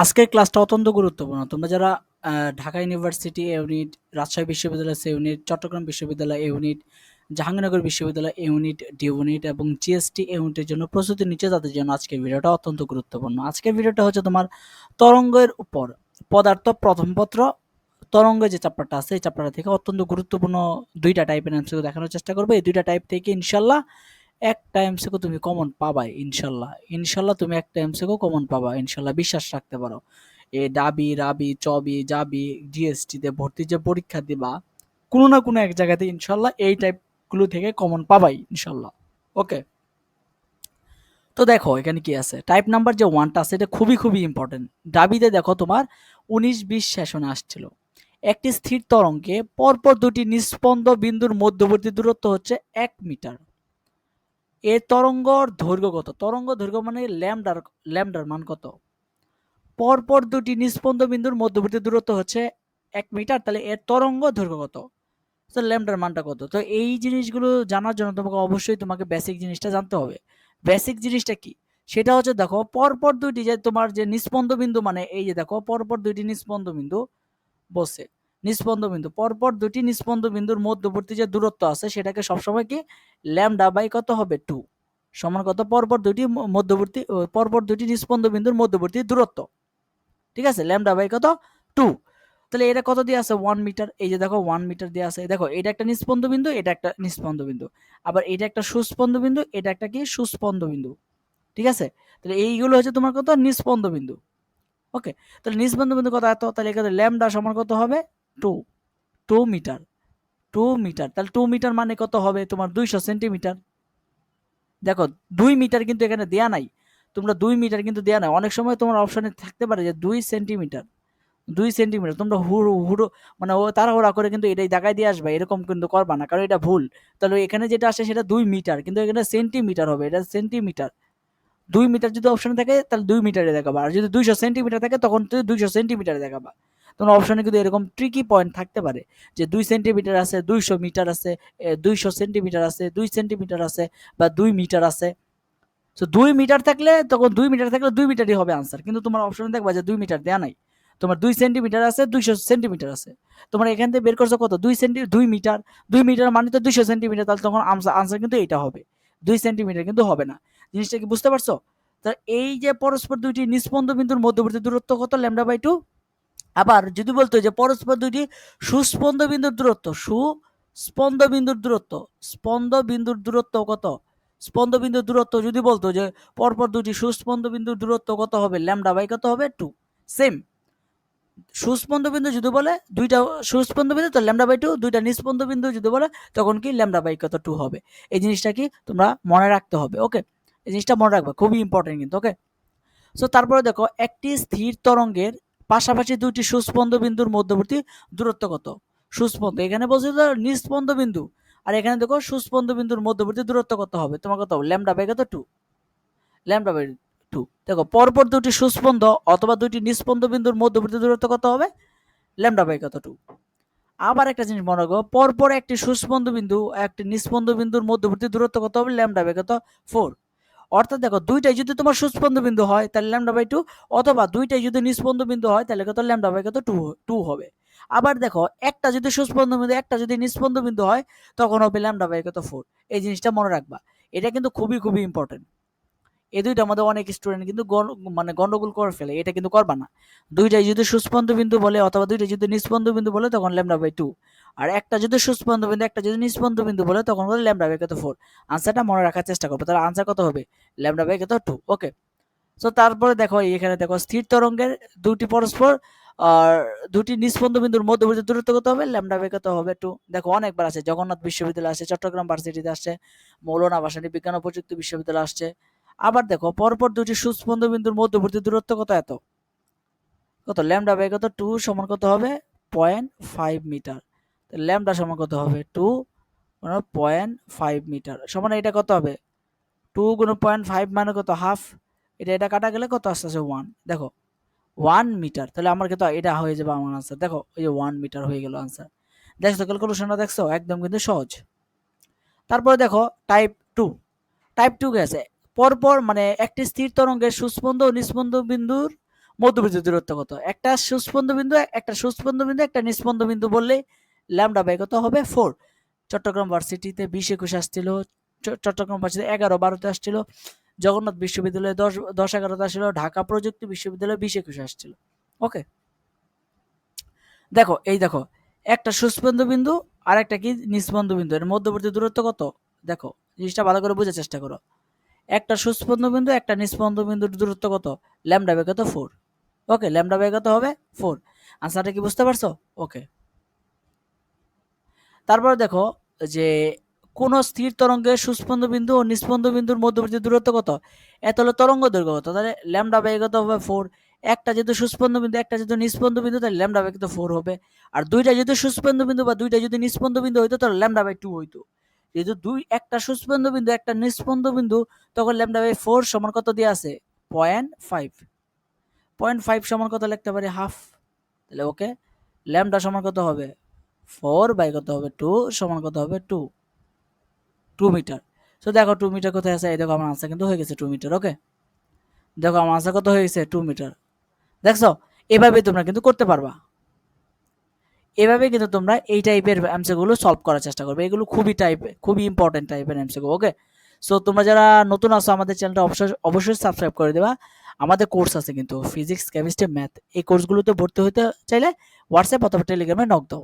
আজকের ক্লাসটা অত্যন্ত গুরুত্বপূর্ণ। তোমরা যারা ঢাকা ইউনিভার্সিটি ইউনিট, রাজশাহী বিশ্ববিদ্যালয় সে ইউনিট, চট্টগ্রাম বিশ্ববিদ্যালয় ইউনিট, জাহাঙ্গীরনগর বিশ্ববিদ্যালয় ইউনিট, ডি ইউনিট এবং জিএসটি ইউনিটের জন্য প্রস্তুতি নিচ্ছে, তাদের জন্য আজকের ভিডিওটা অত্যন্ত গুরুত্বপূর্ণ। আজকের ভিডিওটা হচ্ছে তোমার তরঙ্গের উপর, পদার্থ প্রথম পত্র, তরঙ্গ যে চ্যাপ্টারটা আছে, এই চ্যাপ্টারটা থেকে অত্যন্ত গুরুত্বপূর্ণ দুইটা টাইপের এমসিকিউ দেখানোর চেষ্টা করবে। এই দুইটা টাইপ থেকে ইনশাল্লাহ একটা এমসিকিউ তুমি কমন পাবাই, ইনশাল্লাহ। ইনশাল্লাহ তুমি একটা এমসিকিউ কমন পাবা, ইনশাল্লাহ। বিশ্বাস রাখতে পারো। এ ডাবি, রাবি, চবি, জাবি জিএসটি তে ভর্তি যে পরীক্ষা দিবা, কোনো না কোনো এক জায়গাতে ইনশাল্লাহ এই টাইপগুলো থেকে কমন পাবাই, ইনশাল্লাহ। ওকে তো দেখো, এখানে কি আছে? টাইপ নাম্বার যে ওয়ানটা আছে, এটা খুবই খুবই ইম্পর্টেন্ট ডাবিতে দেখো তোমার উনিশ বিশ সেশনে আসছিল। একটি স্থির তরঙ্গে পরপর দুটি নিস্পন্দ বিন্দুর মধ্যবর্তী দূরত্ব হচ্ছে এক মিটার। এর তরঙ্গর দৈর্ঘ্য কত? তরঙ্গ দৈর্ঘ্য মানে ল্যামডার ল্যামডার মান কত? পরপর দুটি নিস্পন্দ বিন্দুর মধ্যবর্তী দূরত্ব হচ্ছে এক মিটার, তাহলে এর তরঙ্গ দৈর্ঘ্য কত? তো ল্যামডার মানটা কত? তো এই জিনিসগুলো জানার জন্য তোমাকে অবশ্যই তোমাকে বেসিক জিনিসটা জানতে হবে। বেসিক জিনিসটা কি? সেটা হচ্ছে দেখো, পরপর দুইটি যে তোমার যে নিস্পন্দ বিন্দু মানে এই যে দেখো, পরপর দুইটি নিস্পন্দ বিন্দু বসে। নিস্পন্দ বিন্দু পরপর দুটি নিস্পন্দ বিন্দুর মধ্যবর্তী যে দূরত্ব আছে, সেটাকে সবসময় কি? ল্যামডা বাই কত হবে? টু। সমান কত? পরপর দুটি মধ্যবর্তী পরপর দুটি নিস্পন্দ বিন্দুর মধ্যবর্তী দূরত্ব। ঠিক আছে? ল্যামডা বাই কত? টু। তাহলে এটা কত দিয়ে আছে? One metre. এই যে দেখো, ওয়ান মিটার দিয়ে আছে। দেখো, এটা একটা নিস্পন্দ বিন্দু এটা একটা নিস্পন্দ বিন্দু আবার এটা একটা সুস্পন্দ বিন্দু এটা একটা কি? সুস্পন্দ বিন্দু ঠিক আছে? তাহলে এইগুলো হচ্ছে তোমার কত? নিস্পন্দ বিন্দু ওকে? তাহলে নিস্পন্দ বিন্দু কত? এত। তাহলে এখানে ল্যামডা সমান কত হবে? Two two metre two metre, তাহলে টু মিটার মানে কত হবে? তোমার দুইশো সেন্টিমিটার। দেখো, দুই মিটার কিন্তু এখানে দেয়া নাই। তোমরা দুই মিটার কিন্তু দেয়া নাই। অনেক সময় তোমার অপশানে থাকতে পারে যে দুই সেন্টিমিটার দুই সেন্টিমিটার। তোমরা হুড়ো হুড়ো মানে ও তাড়াহুড়া করে কিন্তু এটাই দেখায় দিয়ে আসবে। এরকম কিন্তু করবা না, কারণ এটা ভুল। তাহলে এখানে যেটা আসে সেটা দুই মিটার, কিন্তু এখানে সেন্টিমিটার হবে, এটা সেন্টিমিটার। দুই মিটার যদি অপশনে থাকে, তাহলে দুই মিটারে দেখাবা। আর যদি দুইশো সেন্টিমিটার থাকে, তখন তুমি দুইশো সেন্টিমিটারে দেখাবা। তোমার অপশনে কিন্তু এরকম ট্রিকি পয়েন্ট থাকতে পারে যে দুই সেন্টিমিটার আছে, দুইশো মিটার আছে দুইশো সেন্টিমিটার আছে, দুই সেন্টিমিটার আছে বা দুই মিটার আছে। তো দুই মিটার থাকলে তখন দুই মিটার থাকলে দুই মিটারই হবে আনসার কিন্তু তোমার অপশনে দেখবা যে দুই মিটার দেয়া নাই। তোমার দুই সেন্টিমিটার আছে, দুইশো সেন্টিমিটার আছে। তোমার এখান থেকে বের করছ কত? দুই সেন্টি দুই মিটার দুই মিটার মানে তো দুইশো সেন্টিমিটার তাহলে তখন আনসার আনসার কিন্তু এইটা হবে। দুই সেন্টিমিটার কিন্তু হবে না। জিনিসটা কি বুঝতে পারছ? তা এই যে পরস্পর দুইটি নিস্পন্দ বিন্দুর মধ্যবর্তী দূরত্ব কত? Lambda by two? আবার যদি বলতো যে পরস্পর দুইটি সুস্পন্দ বিন্দুর দূরত্ব সুস্পন্দ বিন্দুর দূরত্ব স্পন্দ বিন্দুর দূরত্ব কত? স্পন্দ বিন্দুর দূরত্ব যদি বলতো যে পরপর দুটি সুস্পন্দ বিন্দুর দূরত্ব কত হবে? ল্যামডা বাই কত হবে? টু। সেম। সুস্পন্দ বিন্দু যদি বলে দুইটা সুস্পন্দ বিন্দু তো ল্যামডা বাই টু। দুইটা নিস্পন্দ বিন্দু যদি বলে, তখন কি ল্যামডা বাই কত? টু হবে। এই জিনিসটা কি তোমরা মনে রাখতে হবে, ওকে? এই জিনিসটা মনে রাখবে, খুবই ইম্পর্টেন্ট কিন্তু, ওকে? সো তারপরে দেখো, একটি স্থির তরঙ্গের পাশাপাশি দুইটি সুস্পন্দ বিন্দুর মধ্যবর্তী দূরত্ব কত? সুস্পন্দ, এখানে বলছে নিস্পন্দ বিন্দু আর এখানে দেখো সুস্পন্দ বিন্দুর মধ্যবর্তী দূরত্ব কত হবে? তোমার কত ল্যামডা বাই কত? টু। Lambda by two. দেখো, পরপর দুটি সুস্পন্দ অথবা দুটি নিস্পন্দ বিন্দুর মধ্যবর্তী দূরত্ব কত হবে? ল্যামডা বাই কত? টু। আবার একটা জিনিস মনে রাখো, পরপর একটি সুস্পন্দ বিন্দু একটি নিস্পন্দ বিন্দুর মধ্যবর্তী দূরত্ব কত হবে? ল্যামডা বাই কত? ফোর। অর্থাৎ দেখো দুইটাই যদি তোমার সুস্পন্দ বিন্দু হয়, তাহলে ল্যামডা বাই টু অথবা দুইটাই যদি নিস্পন্দ বিন্দু হয়, তাহলে কত? ল্যামডা বাই কত? টু টু হবে। আবার দেখো, একটা যদি সুস্পন্দ বিন্দু, একটা যদি নিস্পন্দ বিন্দু হয়, তখন হবে ল্যামডা বাই কত? ফোর এই জিনিসটা মনে রাখবা। এটা কিন্তু খুবই খুবই ইম্পর্টেন্ট এই দুইটা আমাদের অনেক স্টুডেন্ট কিন্তু মানে গন্ডগোল করে ফেলে। এটা কিন্তু করবা না। দুইটাই যদি সুস্পন্দ বিন্দু বলে, অথবা দুইটাই যদি নিস্পন্দ বিন্দু বলে, তখন ল্যামডা বাই টু আর একটা যদি সুস্পন্দ বিন্দু একটা যদি নিস্পন্দ বিন্দু বলে, তখন বলে ল্যামডা বাই কত ফোর? আনসারটা মনে রাখার চেষ্টা করব। তাহলে আনসার কত হবে? ল্যামডা বাই কত টু ওকে সো তারপরে দেখো এখানে দেখো, স্থির তরঙ্গের দুটি পরস্পর, আর দুটি নিস্পন্দ বিন্দুর মধ্যবর্তী দূরত্ব কত হবে? ল্যামডা বাই কত হবে? টু দেখো, অনেকবার আছে। জগন্নাথ বিশ্ববিদ্যালয় আসছে, চট্টগ্রাম ভার্সিটিতে আসছে, মৌলানা ভাসানী বিজ্ঞান ও প্রযুক্তি বিশ্ববিদ্যালয় আসছে। আবার দেখো, পরপর দুটি সুস্পন্দ বিন্দুর মধ্যবর্তী দূরত্ব কত এত? কত? ল্যামডা বাই কত? টু সমান কত হবে? পয়েন্ট ফাইভ মিটার ল্যামডা সমান কত হবে? টু পয়েন্ট ফাইভ মিটার সমান এটা কত হবে? টু গুণ পয়েন্ট ফাইভ মানে কত? হাফ এটা এটা কাটা গেলে কত আসতে আছে ওয়ান দেখো ওয়ান মিটার তাহলে আমার কিন্তু এটা হয়ে যাবে আমার আনসার দেখো এই যে ওয়ান মিটার হয়ে গেল আনসার দেখছ তো ক্যালকুলেশনটা দেখছ? একদম কিন্তু সহজ। তারপরে দেখো টাইপ টু টাইপ টু গেছে। পরপর মানে একটি স্থির তরঙ্গের সুস্পন্দ ও নিস্পন্দ বিন্দুর মধ্যবর্তী দূরত্ব কত? একটা সুস্পন্দ বিন্দু একটা সুস্পন্দ বিন্দু একটা নিস্পন্দ বিন্দু বললে ল্যামডা বাই কত হবে ফোর। চট্টগ্রাম ভার্সিটিতে বিশ একুশ আসছিল চট্টগ্রাম ভার্সিটি এগারো বারোতে আসছিল, জগন্নাথ বিশ্ববিদ্যালয়ে দশ দশ এগারোতে আসছিল, ঢাকা প্রযুক্তি বিশ্ববিদ্যালয়ে বিশ একুশে আসছিল। ওকে? দেখো, এই দেখো, একটা সুস্পন্দ বিন্দু আর একটা কি? নিস্পন্দ বিন্দু। এর মধ্যবর্তী দূরত্ব কত? দেখো, জিনিসটা ভালো করে বোঝার চেষ্টা করো। একটা সুস্পন্দ বিন্দু, একটা নিস্পন্দ বিন্দুর দূরত্ব কত? ল্যামডা বাই কত ফোর। ওকে, ল্যামডা বাই কত হবে ফোর। আনসারটা কি বুঝতে পারছ? ওকে। তারপর দেখো, যে কোন স্থির তরঙ্গের সুস্পন্দ বিন্দু ও নিস্পন্দ বিন্দুর মধ্যবর্তী দূরত্ব কত? এত হলো তরঙ্গ দৈর্ঘ্য কত? তাহলে ল্যামডা বাই কত হবে? ফোর। একটা যেহেতু সুস্পন্দ বিন্দু, একটা যেহেতু নিস্পন্দ বিন্দু, তাহলে ল্যামডা বাই কত ফোর হবে। আর দুইটা যেহেতু সুস্পন্দ বিন্দু বা দুইটা যদি নিস্পন্দ বিন্দু হইতো, তাহলে ল্যামডা বাই টু হইতো। যেহেতু দুই, একটা সুস্পন্দ বিন্দু, একটা নিস্পন্দ বিন্দু, তখন ল্যামডা বাই ফোর সমান কত দিয়ে আছে? Point five. পয়েন্ট ফাইভ সমান কত লিখতে পারি? হাফ। তাহলে ওকে, ল্যামডা সমান কত হবে? ফোর বাই কত হবে টু সমান কত হবে টু? Two metre. তো দেখো টু মিটার কোথায় আছে? এই দেখো আমার আনসার কিন্তু হয়ে গেছে টু মিটার ওকে দেখো আমার আনসার কত হয়ে গেছে? Two metre. দেখছ? এভাবে তোমরা কিন্তু করতে পারবা। এভাবে কিন্তু তোমরা এই টাইপের অ্যামসেগুলো সলভ করার চেষ্টা করবে। এগুলো খুবই টাইপ খুবই ইম্পর্টেন্ট টাইপের অ্যামসেগুলো ওকে সো তোমরা যারা নতুন আসো আমাদের চ্যানেলটা অবশ্যই অবশ্যই সাবস্ক্রাইব করে দেবা। আমাদের কোর্স আছে কিন্তু ফিজিক্স কেমিস্ট্রি ম্যাথ এই কোর্সগুলোতে ভর্তি হতে চাইলে হোয়াটসঅ্যাপ অথবা টেলিগ্রামে নক দাও।